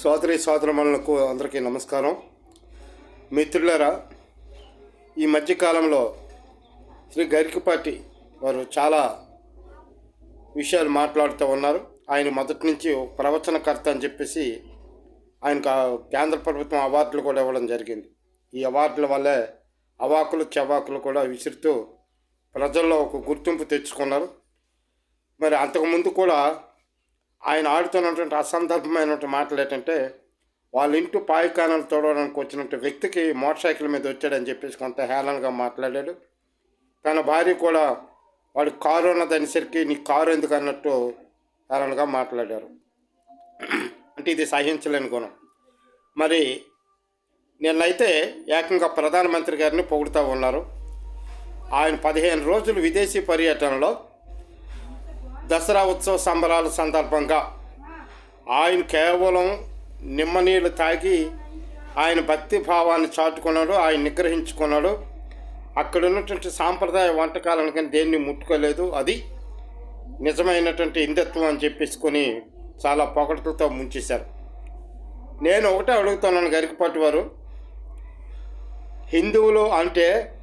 సోదరి సోదరమణులకు అందరికీ నమస్కారం. మిత్రులారా ఈ మధ్యకాలంలో శ్రీ గరికపాటి వారు చాలా విషయాలు మాట్లాడుతూ ఉన్నారు. ఆయన మొదటి నుంచి ఒక ప్రవచనకర్త అని చెప్పేసి ఆయనకు కేంద్ర ప్రభుత్వం అవార్డులు కూడా ఇవ్వడం జరిగింది. ఈ అవార్డుల వల్లే అవాకులు చవాకులు కూడా విసురుతూ ప్రజల్లో ఒక గుర్తింపు తెచ్చుకున్నారు. మరి అంతకుముందు కూడా ఆయన ఆడుతున్నటువంటి అసందర్భమైనటువంటి మాటలు ఏంటంటే వాళ్ళ ఇంటి పాయికానాలు తోడడానికి వచ్చినట్టు వ్యక్తికి మోటార్ సైకిల్ మీద వచ్చాడని చెప్పేసి కొంత హేళనగా మాట్లాడాడు. తన భార్య కూడా వాడి కారు ఉన్నదనేసరికి నీ కారు ఎందుకు అన్నట్టు హేళనగా మాట్లాడారు. అంటే ఇది సహించలేని గుణం. మరి నిన్నైతే ఏకంగా ప్రధానమంత్రి గారిని పొగుడుతూ ఉన్నారు. ఆయన పదిహేను రోజులు విదేశీ పర్యటనలో దసరా ఉత్సవ సంబరాల సందర్భంగా ఆయన కేవలం నిమ్మ నీళ్ళు తాగి ఆయన భక్తి భావాన్ని చాటుకున్నాడు ఆయన నిగ్రహించుకున్నాడు. అక్కడ ఉన్నటువంటి సాంప్రదాయ వంటకాలను కానీ దేన్ని ముట్టుకోలేదు. అది నిజమైనటువంటి హిందుత్వం అని చెప్పేసుకొని చాలా పొగడతలతో ముంచేశారు. నేను ఒకటే అడుగుతున్నాను గరికపాటి వారు హిందువులు అంటే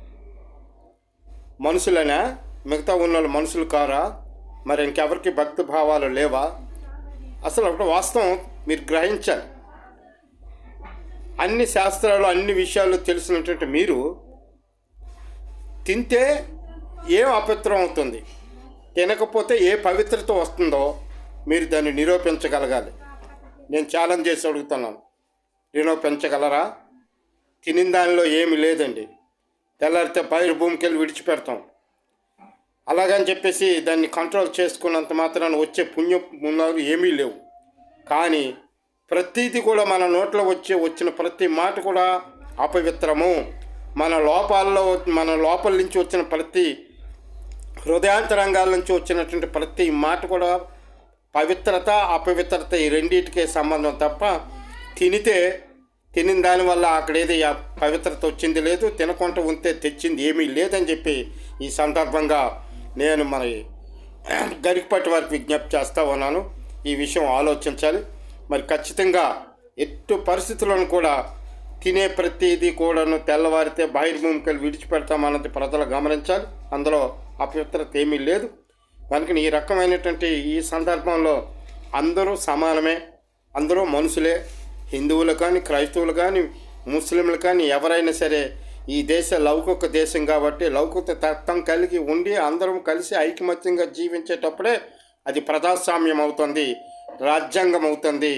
మనుషులనా? మిగతా ఉన్న వాళ్ళు మనుషులు కారా? మరి ఇంకెవరికి భక్తి భావాలు లేవా? అసలు ఒకటి వాస్తవం మీరు గ్రహించాలి. అన్ని శాస్త్రాలు అన్ని విషయాలు తెలిసినటువంటి మీరు తింటే ఏం అపవిత్రం అవుతుంది? తినకపోతే ఏ పవిత్రత వస్తుందో మీరు దాన్ని నిరూపించగలగాలి. నేను ఛాలెంజ్ చేసి అడుగుతున్నాను. నిరూపించగలరా? తినిన దానిలో ఏమి లేదండి. తెల్లారితే పైరు భూమికి వెళ్ళి విడిచిపెడతాం. అలాగని చెప్పేసి దాన్ని కంట్రోల్ చేసుకున్నంత మాత్రాన వచ్చే పుణ్యం పుణ్యాలు ఏమీ లేవు. కానీ ప్రతీది కూడా మన నోట్లో వచ్చే వచ్చిన ప్రతి మాట కూడా అపవిత్రము. మన లోపాల్లో మన లోపల నుంచి వచ్చిన ప్రతి హృదయాంతరంగాల నుంచి వచ్చినటువంటి ప్రతి మాట కూడా పవిత్రత అపవిత్రత ఈ రెండింటికే సంబంధం తప్ప తినితే తినిన దానివల్ల అక్కడ ఏది పవిత్రత వచ్చింది లేదు తినకుండా ఉంటే తెచ్చింది ఏమీ లేదని చెప్పి ఈ సందర్భంగా నేను మరి గరికపట్టి వారికి విజ్ఞప్తి చేస్తూ ఉన్నాను. ఈ విషయం ఆలోచించాలి. మరి ఖచ్చితంగా ఎట్టు పరిస్థితులను కూడా తినే ప్రతిదీ కూడాను తెల్లవారితే బహిర్భూమికలు విడిచిపెడతామన్నది ప్రజలు గమనించాలి. అందులో అపవిత్రత ఏమీ లేదు. కనుక ఈ రకమైనటువంటి ఈ సందర్భంలో అందరూ సమానమే. అందరూ మనుషులే. హిందువులు కానీ క్రైస్తవులు కానీ ముస్లింలు కానీ ఎవరైనా సరే ఈ దేశ లౌకిక దేశం కాబట్టి లౌకిక తత్వం కలిగి ఉండి అందరం కలిసి ఐకమత్యంగా జీవించేటప్పుడే అది ప్రజాస్వామ్యం అవుతుంది రాజ్యాంగం అవుతుంది.